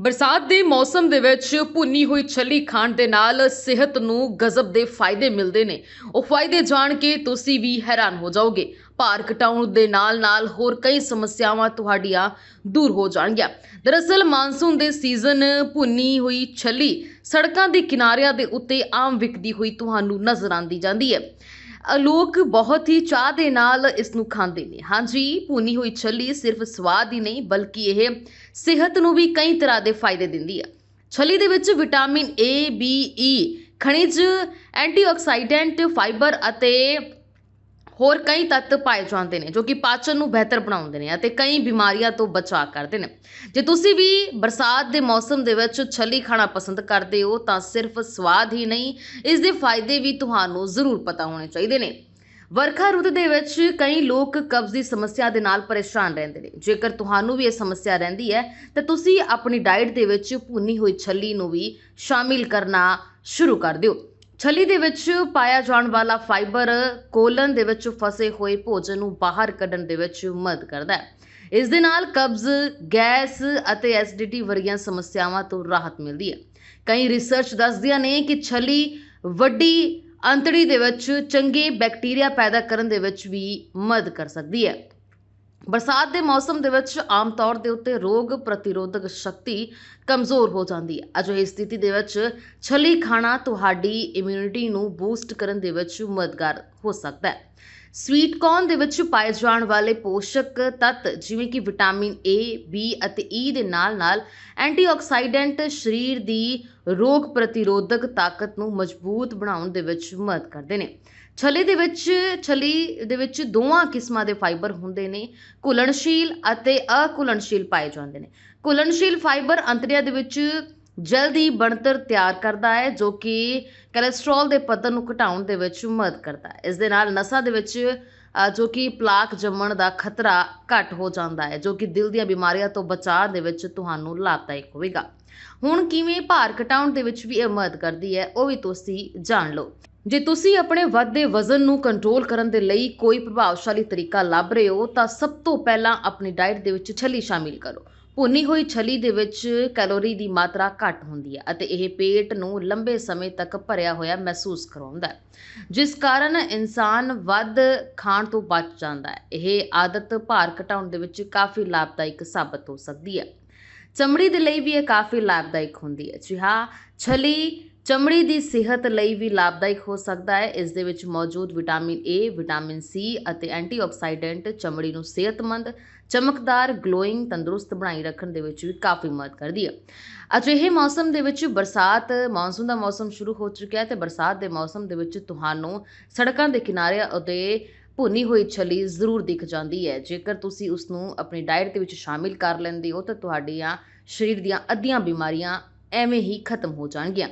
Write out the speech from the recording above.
ਬਰਸਾਤ ਦੇ ਮੌਸਮ ਦੇ ਵਿੱਚ ਭੁੰਨੀ ਹੋਈ ਛੱਲੀ ਖਾਣ ਦੇ ਨਾਲ ਸਿਹਤ ਨੂੰ ਗਜ਼ਬ ਦੇ ਫਾਇਦੇ ਮਿਲਦੇ ਨੇ। ਉਹ ਫਾਇਦੇ ਜਾਣ ਕੇ ਤੁਸੀਂ ਵੀ ਹੈਰਾਨ ਹੋ ਜਾਓਗੇ। ਭਾਰ ਘਟਾਉਣ ਦੇ ਨਾਲ-ਨਾਲ ਹੋਰ ਕਈ ਸਮੱਸਿਆਵਾਂ ਤੁਹਾਡੀਆਂ ਦੂਰ ਹੋ ਜਾਣਗੀਆਂ। ਦਰਅਸਲ ਮਾਨਸੂਨ ਦੇ ਸੀਜ਼ਨ ਭੁੰਨੀ ਹੋਈ ਛੱਲੀ ਸੜਕਾਂ ਦੇ ਕਿਨਾਰਿਆਂ ਦੇ ਉੱਤੇ ਆਮ ਵਿਕਦੀ ਹੋਈ ਤੁਹਾਨੂੰ ਨਜ਼ਰ ਆਂਦੀ ਜਾਂਦੀ ਹੈ। ਲੋਕ ਬਹੁਤ ਹੀ ਚਾਹ ਦੇ ਨਾਲ ਇਸ ਨੂੰ ਖਾਂਦੇ ਨੇ। ਹਾਂਜੀ ਭੁੰਨੀ ਹੋਈ ਛੱਲੀ ਸਿਰਫ ਸਵਾਦ ਹੀ ਨਹੀਂ ਬਲਕਿ ਇਹ ਸਿਹਤ ਨੂੰ ਵੀ ਕਈ ਤਰ੍ਹਾਂ ਦੇ ਫਾਇਦੇ ਦਿੰਦੀ ਹੈ ਛੱਲੀ ਦੇ ਵਿੱਚ ਵਿਟਾਮਿਨ A, B, E ਖਣਿਜ ਐਂਟੀਆਕਸੀਡੈਂਟ ਫਾਈਬਰ ਅਤੇ ਹੋਰ ਕਈ ਤੱਤ ਪਾਏ ਜਾਂਦੇ ਨੇ ਜੋ ਕਿ ਪਾਚਨ ਨੂੰ ਬਿਹਤਰ ਬਣਾਉਂਦੇ ਨੇ ਅਤੇ ਕਈ ਬਿਮਾਰੀਆਂ ਤੋਂ ਬਚਾਅ ਕਰਦੇ ਨੇ। ਜੇ ਤੁਸੀਂ ਵੀ ਬਰਸਾਤ ਦੇ ਮੌਸਮ ਦੇ ਵਿੱਚ ਛੱਲੀ ਖਾਣਾ ਪਸੰਦ ਕਰਦੇ ਹੋ ਤਾਂ ਸਿਰਫ ਸਵਾਦ ਹੀ ਨਹੀਂ, ਇਸ ਦੇ ਫਾਇਦੇ ਵੀ ਤੁਹਾਨੂੰ ਜ਼ਰੂਰ ਪਤਾ ਹੋਣੇ ਚਾਹੀਦੇ ਨੇ। ਵਰਖਾ ਰੁੱਤ ਦੇ ਵਿੱਚ ਕਈ ਲੋਕ ਕਬਜ਼ ਦੀ ਸਮੱਸਿਆ ਦੇ ਨਾਲ ਪਰੇਸ਼ਾਨ ਰਹਿੰਦੇ ਨੇ। ਜੇਕਰ ਤੁਹਾਨੂੰ ਵੀ ਇਹ ਸਮੱਸਿਆ ਰਹਿੰਦੀ ਹੈ, ਤਾਂ ਤੁਸੀਂ ਆਪਣੀ ਡਾਈਟ ਦੇ ਵਿੱਚ ਭੁੰਨੀ ਹੋਈ ਛੱਲੀ ਨੂੰ ਵੀ ਸ਼ਾਮਿਲ ਕਰਨਾ ਸ਼ੁਰੂ ਕਰ ਦਿਓ। ਛਲੀ ਦੇ ਵਿੱਚ ਪਾਇਆ ਜਾਣ ਵਾਲਾ ਫਾਈਬਰ ਕੋਲਨ ਦੇ ਵਿੱਚ ਫਸੇ ਹੋਏ ਭੋਜਨ ਨੂੰ ਬਾਹਰ ਕੱਢਣ ਦੇ ਵਿੱਚ ਮਦਦ ਕਰਦਾ ਹੈ। ਇਸ ਦੇ ਨਾਲ ਕਬਜ਼, ਗੈਸ ਅਤੇ ਐਸਿਡਿਟੀ ਵਰਗੀਆਂ ਸਮੱਸਿਆਵਾਂ ਤੋਂ ਰਾਹਤ ਮਿਲਦੀ ਹੈ। ਕਈ ਰਿਸਰਚ ਦੱਸਦੀਆਂ ਨੇ ਕਿ ਛੱਲੀ ਵੱਡੀ ਅੰਤੜੀ ਦੇ ਵਿੱਚ ਚੰਗੇ ਬੈਕਟੀਰੀਆ ਪੈਦਾ ਕਰਨ ਦੇ ਵਿੱਚ ਵੀ ਮਦਦ ਕਰ ਸਕਦੀ ਹੈ। ਬਰਸਾਤ ਦੇ ਮੌਸਮ ਦੇ ਵਿੱਚ ਆਮ ਤੌਰ ਦੇ ਉੱਤੇ ਰੋਗ ਪ੍ਰਤੀਰੋਧਕ ਸ਼ਕਤੀ ਕਮਜ਼ੋਰ ਹੋ ਜਾਂਦੀ ਹੈ। ਅਜਿਹੀ ਸਥਿਤੀ ਦੇ ਵਿੱਚ ਛਲੀ ਖਾਣਾ ਤੁਹਾਡੀ ਇਮਿਊਨਿਟੀ ਨੂੰ ਬੂਸਟ ਕਰਨ ਦੇ ਵਿੱਚ ਮਦਦਗਾਰ ਹੋ ਸਕਦਾ ਹੈ। ਸਵੀਟ ਕੌਰਨ ਦੇ ਵਿੱਚ ਪਾਏ ਜਾਣ ਵਾਲੇ ਪੋਸ਼ਕ ਤੱਤ ਜਿਵੇਂ ਕਿ ਵਿਟਾਮਿਨ A, B ਅਤੇ E ਦੇ ਨਾਲ-ਨਾਲ ਐਂਟੀਆਕਸੀਡੈਂਟ ਸਰੀਰ ਦੀ ਰੋਗ ਪ੍ਰਤੀਰੋਧਕ ਤਾਕਤ ਨੂੰ ਮਜ਼ਬੂਤ ਬਣਾਉਣ ਦੇ ਵਿੱਚ ਮਦਦ ਕਰਦੇ ਨੇ। ਛਲੇ ਦੇ ਵਿੱਚ ਛਲੀ ਦੇ ਵਿੱਚ ਦੋਵਾਂ ਕਿਸਮਾਂ ਦੇ ਫਾਈਬਰ ਹੁੰਦੇ ਨੇ ਘੁਲਣਸ਼ੀਲ ਅਤੇ ਅਘੁਲਣਸ਼ੀਲ ਪਾਏ ਜਾਂਦੇ ਨੇ। ਘੁਲਣਸ਼ੀਲ ਫਾਈਬਰ ਅੰਤੜੀਆਂ ਦੇ ਵਿੱਚ ਜਲਦੀ ਬਣਤਰ ਤਿਆਰ ਕਰਦਾ ਹੈ, ਜੋ ਕਿ ਕੋਲੇਸਟ੍ਰੋਲ ਦੇ ਪੱਧਰ ਨੂੰ ਘਟਾਉਣ ਦੇ ਵਿੱਚ ਮਦਦ ਕਰਦਾ ਹੈ। ਇਸ ਦੇ ਨਾਲ ਨਸਾਂ ਦੇ ਵਿੱਚ ਜੋ ਕਿ ਪਲਾਕ ਜੰਮਣ ਦਾ ਖਤਰਾ ਘੱਟ ਹੋ ਜਾਂਦਾ ਹੈ, ਜੋ ਕਿ ਦਿਲ ਦੀਆਂ ਬਿਮਾਰੀਆਂ ਤੋਂ ਬਚਾਅ ਦੇ ਵਿੱਚ ਤੁਹਾਨੂੰ ਲਾਭਦਾਇਕ ਹੋਵੇਗਾ। ਹੁਣ ਕਿਵੇਂ ਭਾਰ ਘਟਾਉਣ ਦੇ ਵਿੱਚ ਵੀ ਇਹ ਮਦਦ ਕਰਦੀ ਹੈ, ਉਹ ਵੀ ਤੁਸੀਂ ਜਾਣ ਲਓ। ਜੇ ਤੁਸੀਂ ਆਪਣੇ ਵੱਧਦੇ ਵਜ਼ਨ ਨੂੰ ਕੰਟਰੋਲ ਕਰਨ ਦੇ ਲਈ ਕੋਈ ਪ੍ਰਭਾਵਸ਼ਾਲੀ ਤਰੀਕਾ ਲੱਭ ਰਹੇ ਹੋ, ਤਾਂ ਸਭ ਤੋਂ ਪਹਿਲਾਂ ਆਪਣੀ ਡਾਈਟ ਦੇ ਵਿੱਚ ਛਲੀ ਸ਼ਾਮਿਲ ਕਰੋ। ਭੁੰਨੀ ਹੋਈ ਛਲੀ ਦੇ ਵਿੱਚ ਕੈਲੋਰੀ ਦੀ ਮਾਤਰਾ ਘੱਟ ਹੁੰਦੀ ਹੈ ਅਤੇ ਇਹ ਪੇਟ ਨੂੰ ਲੰਬੇ ਸਮੇਂ ਤੱਕ ਭਰਿਆ ਹੋਇਆ ਮਹਿਸੂਸ ਕਰਾਉਂਦਾ ਹੈ, ਜਿਸ ਕਾਰਨ ਇਨਸਾਨ ਵੱਧ ਖਾਣ ਤੋਂ ਬਚ ਜਾਂਦਾ ਹੈ। ਇਹ ਆਦਤ ਭਾਰ ਘਟਾਉਣ ਦੇ ਵਿੱਚ ਕਾਫੀ ਲਾਭਦਾਇਕ ਸਾਬਤ ਹੋ ਸਕਦੀ ਹੈ। ਚਮੜੀ ਦੇ ਲਈ ਵੀ ਇਹ ਕਾਫੀ ਲਾਭਦਾਇਕ ਹੁੰਦੀ ਹੈ। ਜੀ ਹਾਂ, ਛਲੀ ਚਮੜੀ ਦੀ ਸਿਹਤ ਲਈ ਵੀ ਲਾਭਦਾਇਕ ਹੋ ਸਕਦਾ ਹੈ। ਇਸ ਦੇ ਵਿੱਚ ਮੌਜੂਦ ਵਿਟਾਮਿਨ ਏ ਵਿਟਾਮਿਨ ਸੀ ਅਤੇ ਐਂਟੀਆਕਸੀਡੈਂਟ ਚਮੜੀ ਨੂੰ ਸਿਹਤਮੰਦ, ਚਮਕਦਾਰ, ਗਲੋਇੰਗ, ਤੰਦਰੁਸਤ ਬਣਾਈ ਰੱਖਣ ਦੇ ਵਿੱਚ ਵੀ ਕਾਫੀ ਮਦਦ ਕਰਦੀ ਹੈ। ਅਜਿਹੇ ਮੌਸਮ ਦੇ ਵਿੱਚ ਬਰਸਾਤ, ਮੌਨਸੂਨ ਦਾ ਮੌਸਮ ਸ਼ੁਰੂ ਹੋ ਚੁੱਕਿਆ ਹੈ ਤੇ ਬਰਸਾਤ ਦੇ ਮੌਸਮ ਦੇ ਵਿੱਚ ਤੁਹਾਨੂੰ ਸੜਕਾਂ ਦੇ ਕਿਨਾਰੇ ਅਤੇ ਭੁੰਨੀ ਹੋਈ ਛਲੀ ਜ਼ਰੂਰ ਦਿਖ ਜਾਂਦੀ ਹੈ। ਜੇਕਰ ਤੁਸੀਂ ਉਸ ਨੂੰ ਆਪਣੀ ਡਾਈਟ ਦੇ ਵਿੱਚ ਸ਼ਾਮਿਲ ਕਰ ਲੈਂਦੇ ਹੋ ਤਾਂ ਤੁਹਾਡੀਆਂ ਸਰੀਰ ਦੀਆਂ ਅੱਧੀਆਂ ਬਿਮਾਰੀਆਂ ਐਵੇਂ ਹੀ ਖਤਮ ਹੋ ਜਾਣਗੀਆਂ।